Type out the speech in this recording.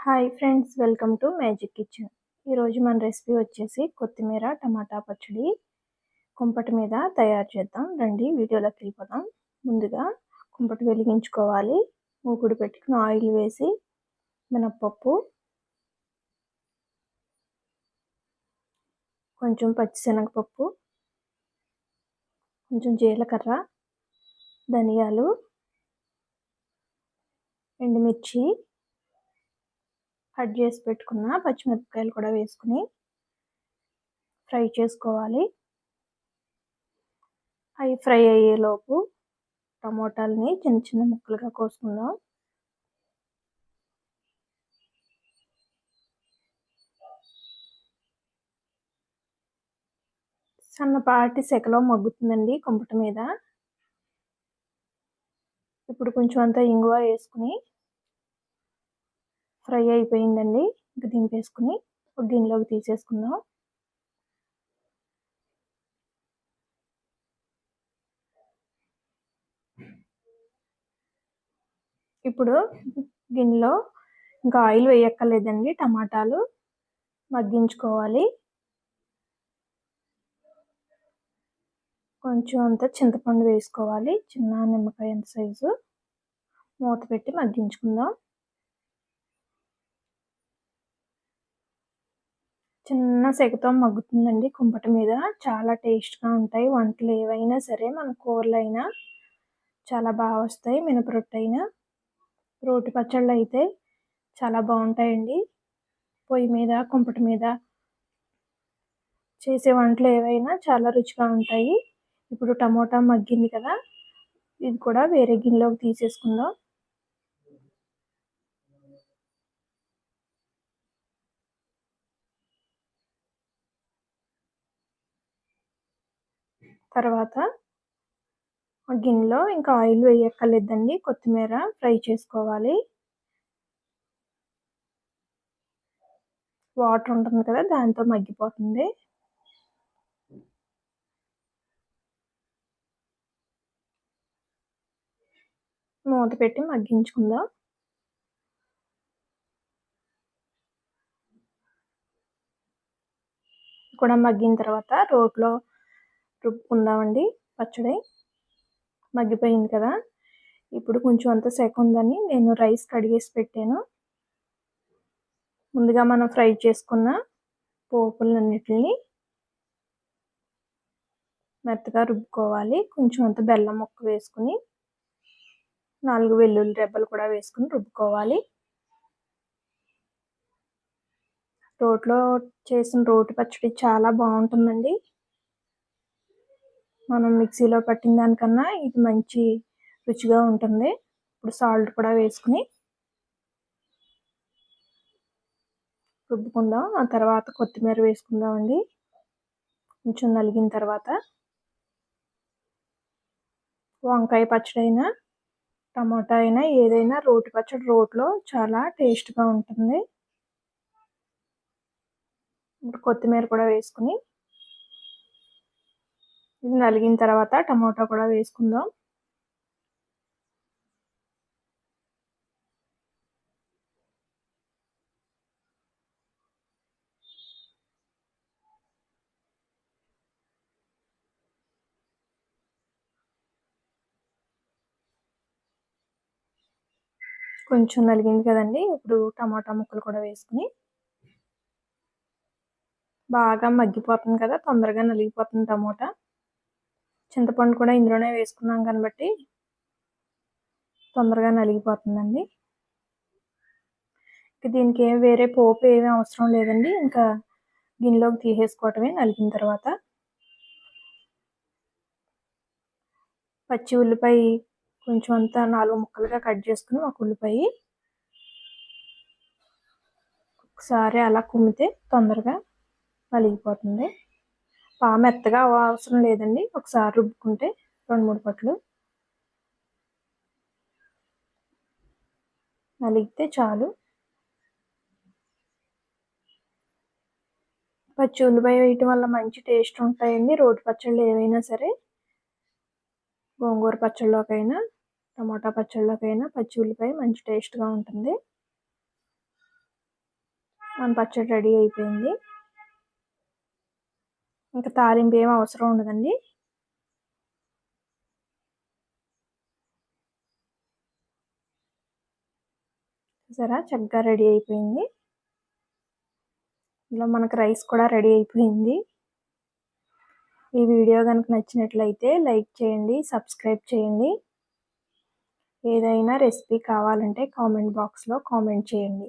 Hi friends welcome to magic kitchen ఈరోజు మన recipe వచ్చేసి కొత్తిమీర టమాటా పచ్చడి. కుంపటి మీద తయారు చేద్దాం. రండి వీడియోలోకి వెళ్ళిపోదాం. ముందుగా కుంపటి వెలిగించుకోవాలి. మూకుడు పెట్టుకుని ఆయిల్ వేసి మినప్పప్పు కొంచెం పచ్చిశనగపప్పు కొంచెం జీలకర్ర ధనియాలు ఎండుమిర్చి కట్ చేసి పెట్టుకున్న పచ్చిమిరపకాయలు కూడా వేసుకుని ఫ్రై చేసుకోవాలి. అవి ఫ్రై అయ్యేలోపు టమోటాలని చిన్న చిన్న ముక్కలుగా కోసుకుందాం. సన్నపాటి సెకలో మగ్గుతుందండి కుంపట మీద. ఇప్పుడు కొంచెం అంతా ఇంగువ వేసుకుని ఫ్రై అయిపోయిందండి. ఇంక దింపేసుకుని ఒక గిన్నెలోకి తీసేసుకుందాం. ఇప్పుడు గిన్నెలో ఇంకా ఆయిల్ వేయక్కర్లేదండి. టమాటాలు మగ్గించుకోవాలి. కొంచెం అంత చింతపండు వేసుకోవాలి. చిన్న నిమ్మకాయ ఎంత సైజు. మూత పెట్టి మగ్గించుకుందాం. చిన్న సెగతో మగ్గుతుందండి కుంపటి మీద. చాలా టేస్ట్గా ఉంటాయి. వంటలు ఏవైనా సరే మన కూరలు అయినా చాలా బాగా వస్తాయి. మినపరొట్టు అయినా రోటి పచ్చళ్ళు అయితే చాలా బాగుంటాయండి. పొయ్యి మీద కుంపటి మీద చేసే వంటలు ఏవైనా చాలా రుచిగా ఉంటాయి. ఇప్పుడు టమోటా మగ్గింది కదా. ఇది కూడా వేరే గిన్నెలోకి తీసేసుకుందాం. తర్వాత గిన్నెలో ఇంకా ఆయిల్ వేయక్కర్లేదండి. కొత్తిమీర ఫ్రై చేసుకోవాలి. వాటర్ ఉంటుంది కదా దాంతో మగ్గిపోతుంది. మూత పెట్టి మగ్గించుకుందాం. కూడా మగ్గిన తర్వాత రోట్లో రుబ్బుకుందామండి పచ్చడి. మగ్గిపోయింది కదా. ఇప్పుడు కొంచెం అంత సెక ఉందని నేను రైస్ కడిగేసి పెట్టాను. ముందుగా మనం ఫ్రై చేసుకున్న పోపులన్నిటిని మెత్తగా రుబ్బుకోవాలి. కొంచెం అంత బెల్లం ముక్క వేసుకుని నాలుగు వెల్లుల్లి రెబ్బలు కూడా వేసుకుని రుబ్బుకోవాలి. రోట్లో చేసిన రోటి పచ్చడి చాలా బాగుంటుందండి. మనం మిక్సీలో పట్టిన దానికన్నా ఇది మంచి రుచిగా ఉంటుంది. ఇప్పుడు సాల్ట్ కూడా వేసుకుని రుబ్బుకుందాం. ఆ తర్వాత కొత్తిమీర వేసుకుందామండి. కొంచెం నలిగిన తర్వాత వంకాయ పచ్చడి అయినా టమాటా అయినా ఏదైనా రోటి పచ్చడి రోట్లో చాలా టేస్ట్గా ఉంటుంది. ఇప్పుడు కొత్తిమీర కూడా వేసుకుని ఇది నలిగిన తర్వాత టమాటా కూడా వేసుకుందాం. కొంచెం నలిగింది కదండి ఇప్పుడు టమాటా ముక్కలు కూడా వేసుకుని బాగా మగ్గిపోతుంది కదా తొందరగా నలిగిపోతుంది టమోటా. చింతపండు కూడా ఇందులోనే వేసుకున్నాం కాబట్టి తొందరగా నలిగిపోతుందండి దీనికి ఏం వేరే పోపు ఏమీ అవసరం లేదండి. ఇంకా గిన్నెలోకి తీసేసుకోవటమే నలిగిన తర్వాత. పచ్చి ఉల్లిపాయ కొంచెం అంతా నాలుగు ముక్కలుగా కట్ చేసుకుని ఒక ఉల్లిపాయ ఒకసారి అలా కుమ్మితే తొందరగా నలిగిపోతుంది. మెత్తగా అవసరం లేదండి. ఒకసారి రుబ్బుకుంటే రెండు మూడు పట్లు. నలిగితే చాలు. పచ్చి ఉల్లిపాయ వేయటం వల్ల మంచి టేస్ట్ ఉంటాయండి. రోటి పచ్చళ్ళు ఏవైనా సరే. గోంగూర పచ్చళ్ళలోకైనా టమాటా పచ్చళ్ళలోకైనా పచ్చి ఉల్లిపాయ మంచి టేస్ట్గా ఉంటుంది. మన పచ్చడి రెడీ అయిపోయింది. ఇంకా తాలింపు ఏం అవసరం ఉండదండి. సరే చక్కగా రెడీ అయిపోయింది. ఇలా మనకు రైస్ కూడా రెడీ అయిపోయింది. ఈ వీడియో కనుక నచ్చినట్లయితే లైక్ చేయండి సబ్స్క్రైబ్ చేయండి. ఏదైనా రెసిపీ కావాలంటే కామెంట్ బాక్స్లో కామెంట్ చేయండి.